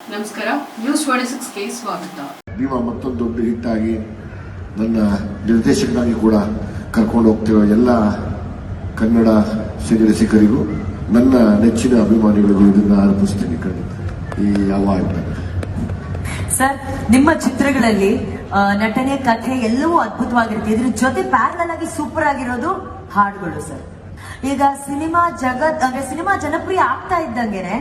ನಮಸ್ಕಾರ. ನ್ಯೂಸ್ ಸಿಕ್ಸ್ಗೆ ಸ್ವಾಗತ. ಭೀಮಾ ಮತ್ತೊಂದು ದೊಡ್ಡ ಹಿಟ್ ಆಗಿ ನನ್ನ ನಿರ್ದೇಶಕನಾಗಿ ಕೂಡ ಕರ್ಕೊಂಡು ಹೋಗ್ತಿರೋ ಎಲ್ಲ ಕನ್ನಡ ಸಿನಿರಸಿಕರಿಗೂ ನನ್ನ ನೆಚ್ಚಿನ ಅಭಿಮಾನಿಗಳಿಗೂ ಇದನ್ನ ಅರ್ಪಿಸ್ತೀನಿ ಖಂಡಿತ ಈ ಅವಾರ್ಡ್ ಸರ್ ನಿಮ್ಮ ಚಿತ್ರಗಳಲ್ಲಿ ನಟನೆ ಕಥೆ ಎಲ್ಲವೂ ಅದ್ಭುತವಾಗಿರುತ್ತೆ. ಇದ್ರ ಜೊತೆ ಪ್ಯಾರಲಲ್ ಆಗಿ ಸೂಪರ್ ಆಗಿರೋದು ಹಾಡುಗಳು ಸರ್. ಈಗ ಸಿನಿಮಾ ಜಗತ್, ಅಂದ್ರೆ ಸಿನಿಮಾ ಜನಪ್ರಿಯ ಆಗ್ತಾ ಇದ್ದಂಗೆನೆ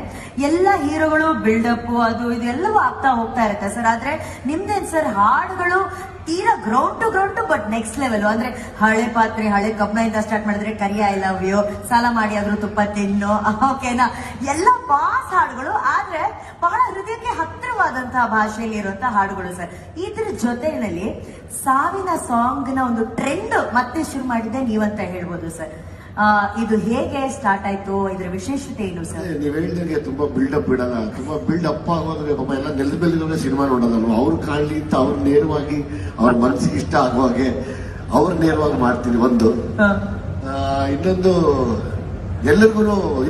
ಎಲ್ಲ ಹೀರೋಗಳು ಬಿಲ್ಡಪ್ ಅದು ಇದೆಲ್ಲವೂ ಆಗ್ತಾ ಹೋಗ್ತಾ ಇರುತ್ತೆ ಸರ್. ಆದ್ರೆ ನಿಮ್ದೇನ್ ಸರ್? ಹಾಡುಗಳು ತೀರಾ ground to ground to but next level ಅಂದ್ರೆ ಹಳೆ ಪಾತ್ರೆ, ಹಳೆ ಕಬ್ಬಣದಿಂದ ಸ್ಟಾರ್ಟ್ ಮಾಡಿದ್ರೆ ಕರಿಯ ಐ ಲವ್ ಯು ಸಾಲ ಮಾಡಿ ಆದ್ರೂ ತುಪ್ಪ ತಿನ್ನು ಓಕೆನಾ ಎಲ್ಲ ಬಾಸ್ ಹಾಡುಗಳು, ಆದ್ರೆ ಬಹಳ ಹೃದಯಕ್ಕೆ ಹತ್ತಿರವಾದಂತಹ ಭಾಷೆಯಲ್ಲಿ ಇರುವಂತಹ ಹಾಡುಗಳು ಸರ್. ಇದ್ರ ಜೊತೆಯಲ್ಲಿ ಸಾವಿನ ಸಾಂಗ್ನ ಒಂದು ಟ್ರೆಂಡ್ ಮತ್ತೆ ಶುರು ಮಾಡಿದ್ದೆ ನೀವಂತ ಹೇಳ್ಬೋದು ಸರ್. ಇದು ಹೇಗೆ ಸ್ಟಾರ್ಟ್ ಆಯ್ತು? ಇದರ ವಿಶೇಷತೆ ಏನು ಸರ್ ನೀವು ಹೇಳಿದಂಗೆ ತುಂಬಾ ಬಿಲ್ಡಪ್ ಬಿಡಲ್ಲ ತುಂಬಾ ಬಿಲ್ಡ್ ಅಪ್ ಆಗೋದ್ರೆ ಪಾಪ ಎಲ್ಲ ನೆಲದ ಮೇಲೆ ಸಿನಿಮಾ ನೋಡೋದಲ್ಲ ಅವ್ರ ಕಾಲಿ ಅಂತ ಅವ್ರು ನೇರವಾಗಿ ಅವ್ರ ಮನಸ್ಸಿಗೆ ಇಷ್ಟ ಆಗುವ ಹಾಗೆ ಅವ್ರ ನೇರವಾಗಿ ಮಾಡ್ತೀನಿ ಒಂದು. ಆ, ಇನ್ನೊಂದು ಎಲ್ಲರಿಗೂ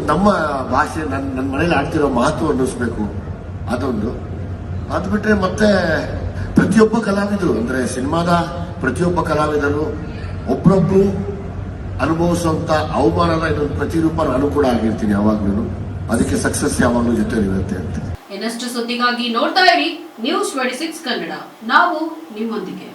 ನಮ್ಮ ಭಾಷೆ ನನ್ನ ನನ್ನ ಮನೇಲಿ ಆಡ್ತಿರೋ ಮಾತು ಅನ್ನಿಸ್ಬೇಕು. ಅದೊಂದು. ಅದು ಬಿಟ್ರೆ ಮತ್ತೆ ಪ್ರತಿಯೊಬ್ಬ ಕಲಾವಿದರು ಅಂದ್ರೆ ಸಿನಿಮಾದ ಪ್ರತಿಯೊಬ್ಬ ಕಲಾವಿದರು ಒಬ್ರೊಬ್ರು ಅನುಭವಿಸುವಂತ ಅವಮಾನದ ಇನ್ನೊಂದು ಪ್ರತಿರೂಪ ನಾನು ಕೂಡ ಆಗಿರ್ತೀನಿ ಯಾವಾಗ್ಲೂ. ಅದಕ್ಕೆ ಸಕ್ಸಸ್ ಯಾವಾಗಲೂ ಜೊತೆ ಇರುತ್ತೆ ಅಂತ. ಇನ್ನಷ್ಟು ಸುದ್ದಿಗಾಗಿ ನೋಡ್ತಾ ಇರಿ ನ್ಯೂಸ್ ಟ್ವೆಂಟಿ ಸಿಕ್ಸ್ ಕನ್ನಡ. ನಾವು ನಿಮ್ಮೊಂದಿಗೆ.